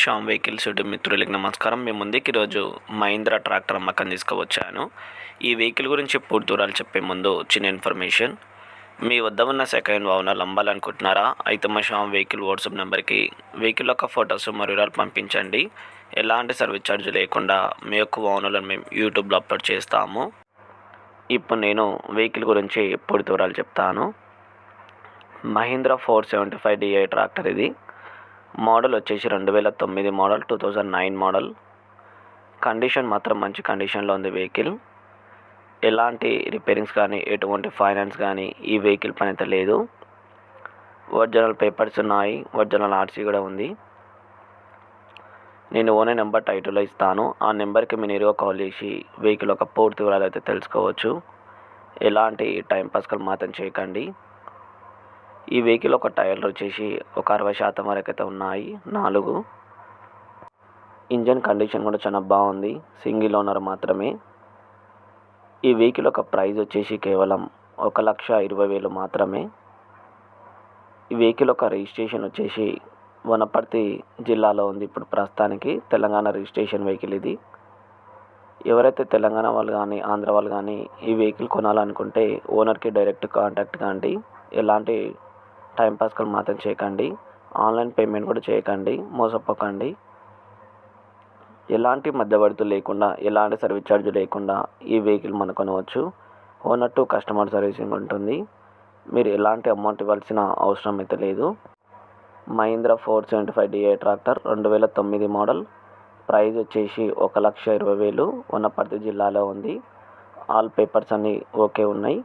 Shyam vehicles YouTube మిత్రులకి నమస్కారం. మేము ముందుకి ఈరోజు మహీంద్రా ట్రాక్టర్ అమ్మకం తీసుకువచ్చాను. ఈ వెహికల్ గురించి పూర్తి వివరాలు చెప్పే ముందు చిన్న ఇన్ఫర్మేషన్. మీ వద్ద ఉన్న సెకండ్ వాహనాలు అమ్మాలనుకుంటున్నారా అయితే మా శ్యామ్ వెహికల్ వాట్సాప్ నెంబర్కి వెహికల్ యొక్క ఫొటోస్ మరియు వివరాలు పంపించండి. ఎలాంటి సర్వీస్ ఛార్జ్ లేకుండా మీ యొక్క వాహనాలను మేము యూట్యూబ్లో అప్లోడ్ చేస్తాము. ఇప్పుడు నేను వెహికల్ గురించి పూర్తి వివరాలు చెప్తాను. Mahindra four seventy five DI tractor ఇది. మోడల్ వచ్చేసి రెండు వేల తొమ్మిది model two thousand nine model. Condition మాత్రం మంచి కండిషన్లో ఉంది వెహికల్. ఎలాంటి రిపేరింగ్స్ కానీ ఎటువంటి ఫైనాన్స్ కానీ ఈ వెహికల్ పని అయితే లేదు. ఒరిజినల్ పేపర్స్ ఉన్నాయి ఒరిజినల్ ఆర్సీ కూడా ఉంది. నేను ఓనే నెంబర్ టైటిల్లో ఇస్తాను. ఆ నెంబర్కి మీరు నేరుగా కాల్ చేసి వెహికల్ ఒక పూర్తి వివరాలు అయితే తెలుసుకోవచ్చు. ఎలాంటి టైం పాస్కల్ మాత్రం చేయకండి. ఈ వెహికల్ ఒక టైర్లు వచ్చేసి ఒక అరవై శాతం వరకు అయితే ఉన్నాయి. నాలుగు. ఇంజన్ కండిషన్ కూడా చాలా బాగుంది. సింగిల్ ఓనర్ మాత్రమే. ఈ వెహికల్ ఒక ప్రైస్ వచ్చేసి కేవలం ఒక లక్ష ఇరవై వేలు మాత్రమే. ఈ వెహికల్ ఒక రిజిస్ట్రేషన్ వచ్చేసి వనపర్తి జిల్లాలో ఉంది. ఇప్పుడు ప్రస్తుతానికి తెలంగాణ రిజిస్ట్రేషన్ వెహికల్ ఇది. ఎవరైతే తెలంగాణ వాళ్ళు కానీ ఆంధ్ర వాళ్ళు కానీ ఈ వెహికల్ కొనాలనుకుంటే ఓనర్కి డైరెక్ట్ కాంటాక్ట్ కాండి. ఎలాంటి టైంపాస్కల్ మాత్రం చేయకండి. ఆన్లైన్ పేమెంట్ కూడా చేయకండి. మోసపోకండి. ఎలాంటి మధ్యవర్తులు లేకుండా ఎలాంటి సర్వీస్ ఛార్జ్ లేకుండా ఈ వెహికల్ మనం కొనవచ్చు. ఓనర్ టు కస్టమర్ సర్వీసింగ్ ఉంటుంది. మీరు ఎలాంటి అమౌంట్ ఇవ్వాల్సిన అవసరం అయితే లేదు. Mahindra four seventy five DI tractor రెండు వేల తొమ్మిది మోడల్. ప్రైజ్ వచ్చేసి ఒక లక్ష ఇరవై వేలు. వనపర్తి జిల్లాలో ఉంది. ఆల్ పేపర్స్ అన్నీ ఓకే ఉన్నాయి.